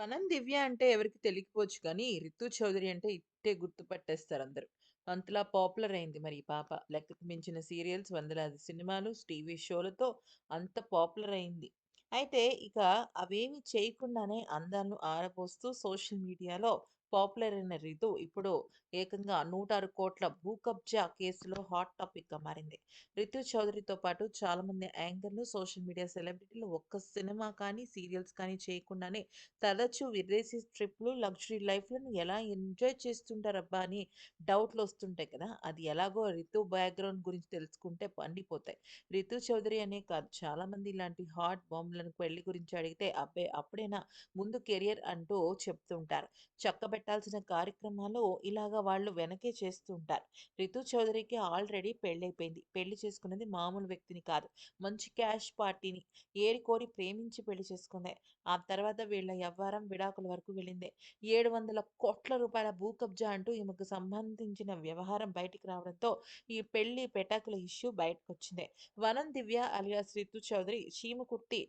వనం దివ్య అంటే ఎవరికి తెలియకపోవచ్చు కానీ, రితు చౌదరి అంటే ఇట్టే గుర్తుపట్టేస్తారు అందరూ అంతలా పాపులర్ అయింది మరి ఈ పాప. లెక్కకు మించిన సీరియల్స్, వందలాది సినిమాలు, టీవీ షోలతో అంత పాపులర్ అయింది. అయితే ఇక అవేమి చేయకుండానే అందాలను ఆరబోస్తూ సోషల్ మీడియాలో పాపులర్ అయిన రితు ఇప్పుడు ఏకంగా 106 కోట్ల భూ కబ్జా కేసులో హాట్ టాపిక్‌గా మారింది. రితు చౌదరితో పాటు చాలామంది యాంకర్‌లు, సోషల్ మీడియా సెలబ్రిటీలు ఒక్క సినిమా కానీ, సీరియల్స్ కానీ చేయకుండానే తరచూ విదేశీ ట్రిప్‌లు, లగ్జరీ లైఫ్‌లను ఎలా ఎంజాయ్ చేస్తుంటారబ్బా! అని డౌట్లు వస్తుంటాయి కదా! అది ఎలాగో రితు బ్యాక్‌గ్రౌండ్ గురించి తెలుసుకుంటే పండిపోతాయి రితు చౌదరి అనే కాదు చాలామంది ఇలాంటి హాట్ బాంబులను పెళ్ళి గురించి అడిగితే అబ్బే! అప్పుడైనా ముందు కెరియర్ అంటూ చెప్తుంటారు. పెట్టాల్సిన కార్యక్రమాలు ఇలాగ వాళ్ళు వెనకే చేస్తూ ఉంటారు. రితు చౌదరికి ఆల్రెడీ పెళ్ళైపోయింది పెళ్ళి చేసుకున్నది మామూలు వ్యక్తిని కాదు. మంచి క్యాష్ పార్టీని ఏరికోరి ప్రేమించి పెళ్ళి చేసుకుంది. ఆ తర్వాత వీళ్ళ వ్యవహారం విడాకుల వరకు వెళ్ళింది. 700 కోట్ల రూపాయల భూ కబ్జా అంటూ ఈమెకు సంబంధించిన వ్యవహారం బయటికి రావడంతో ఈ పెళ్ళి పెటాకుల ఇష్యూ బయటకొచ్చింది. వనం దివ్య అలియాస్ రితు చౌదరి చీమకుర్తి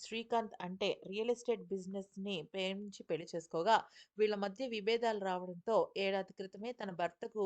శ్రీకాంత్ అంటే రియల్ ఎస్టేట్ బిజినెస్‌ని ప్రేమించి పెళ్ళి చేసుకోగా, వీళ్ళ మధ్య విభేదాలు రావడంతో ఏడాది క్రితమే తన భర్తకు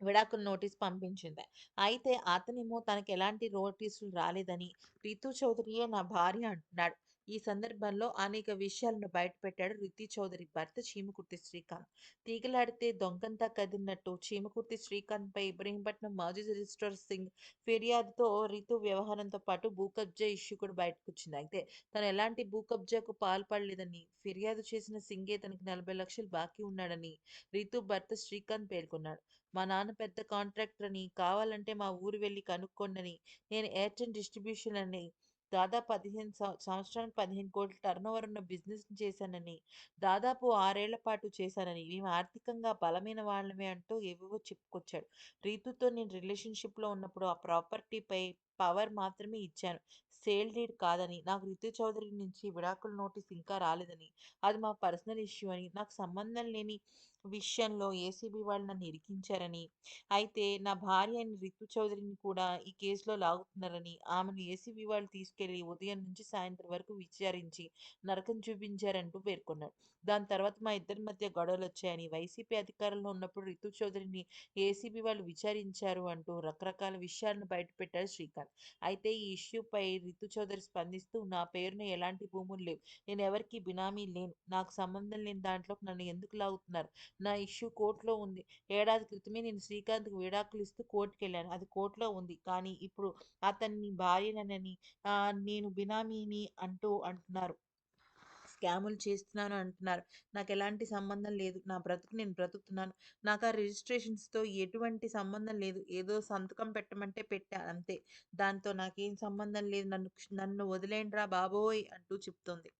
విడాకుల నోటీస్ పంపించింది. అయితే అతనేమో తనకెలాంటి నోటీసులు రాలేదని, రితు చౌదరియే నా భార్య అంటున్నాడు. ఈ సందర్భంలో అనేక విషయాలను బయటపెట్టాడు రితి చౌదరి భర్త చీమకుర్తి శ్రీకాంత్. తీగలాడితే దొంగంతా కదిలినట్టు చీమకుర్తి శ్రీకాంత్‌పై ఇబ్రహీంపట్నం మాజీ రిజిస్ట్రార్ సింగ్ ఫిర్యాదుతో రితు వ్యవహారంతో పాటు భూ కబ్జా ఇష్యూ కూడా బయటకొచ్చింది. అయితే తను ఎలాంటి భూ కబ్జాకు పాల్పడలేదని, ఫిర్యాదు చేసిన సింగే తనకి 40 లక్షలు బాకీ ఉన్నాడని రితు భర్త శ్రీకాంత్ పేర్కొన్నాడు. మా నాన్న పెద్ద కాంట్రాక్టర్ అని, కావాలంటే మా ఊరు వెళ్ళి కనుక్కోండని, నేను ఎయిర్టెల్ డిస్ట్రిబ్యూషన్ అని దాదాపు పదిహేను సంవత్సరానికి 15 కోట్ల టర్నోవర్ ఉన్న బిజినెస్ చేశానని, దాదాపు ఆరేళ్ళ పాటు చేశానని, మేము ఆర్థికంగా బలమైన వాళ్ళమే అంటూ ఏవేవో చెప్పుకొచ్చాడు. రీతుతో నేను రిలేషన్‌షిప్‌లో ఉన్నప్పుడు ఆ ప్రాపర్టీపై పవర్ మాత్రమే ఇచ్చాను. సేల్ డీడ్ కాదని, నాకు రితు చౌదరి నుంచి విడాకుల నోటీస్ ఇంకా రాలేదని, అది మా పర్సనల్ ఇష్యూ అని, నాకు సంబంధం లేని విషయంలో ఏసీబీ వాళ్ళు నన్ను ఇరికించారని, అయితే నా భార్య అయిన రితు చౌదరిని కూడా ఈ కేసులో లాగుతున్నారని, ఆమెను ఏసీబీ వాళ్ళు తీసుకెళ్ళి ఉదయం నుంచి సాయంత్రం వరకు విచారించి నరకం చూపించారంటూ పేర్కొన్నాడు. దాని తర్వాత మా ఇద్దరి మధ్య గొడవలు వచ్చాయని వైసీపీ అధికారంలో ఉన్నప్పుడు రితు చౌదరిని ఏసీబీ వాళ్ళు విచారించారు అంటూ రకరకాల విషయాలను బయటపెట్టారు శ్రీకాంత్. అయితే ఈ ఇష్యూపై రితు చౌదరి స్పందిస్తూ నా పేరున ఎలాంటి భూములు లేవు. నేను ఎవరికీ బినామీ లేను. నాకు సంబంధం లేని దాంట్లోకి నన్ను ఎందుకు లాగుతున్నారు? నా ఇష్యూ కోర్టులో ఉంది. ఏడాది క్రితమే నేను శ్రీకాంత్‌కి విడాకులు ఇస్తూ కోర్టుకెళ్ళాను. అది కోర్టులో ఉంది. కానీ ఇప్పుడు అతన్ని భార్యనని, నేను బినామీని అంటూ అంటున్నారు. స్కాములు చేస్తున్నాను అంటున్నారు. నాకు ఎలాంటి సంబంధం లేదు. నా బ్రతుకు నేను బ్రతుకుతున్నాను. నాకు ఆ రిజిస్ట్రేషన్స్‌తో ఎటువంటి సంబంధం లేదు. ఏదో సంతకం పెట్టమంటే పెట్టా అంతే. దాంతో నాకేం సంబంధం లేదు. నన్ను క్ష్ నన్ను వదిలేయండ్రా బాబోయ్! అంటూ చెప్తోంది.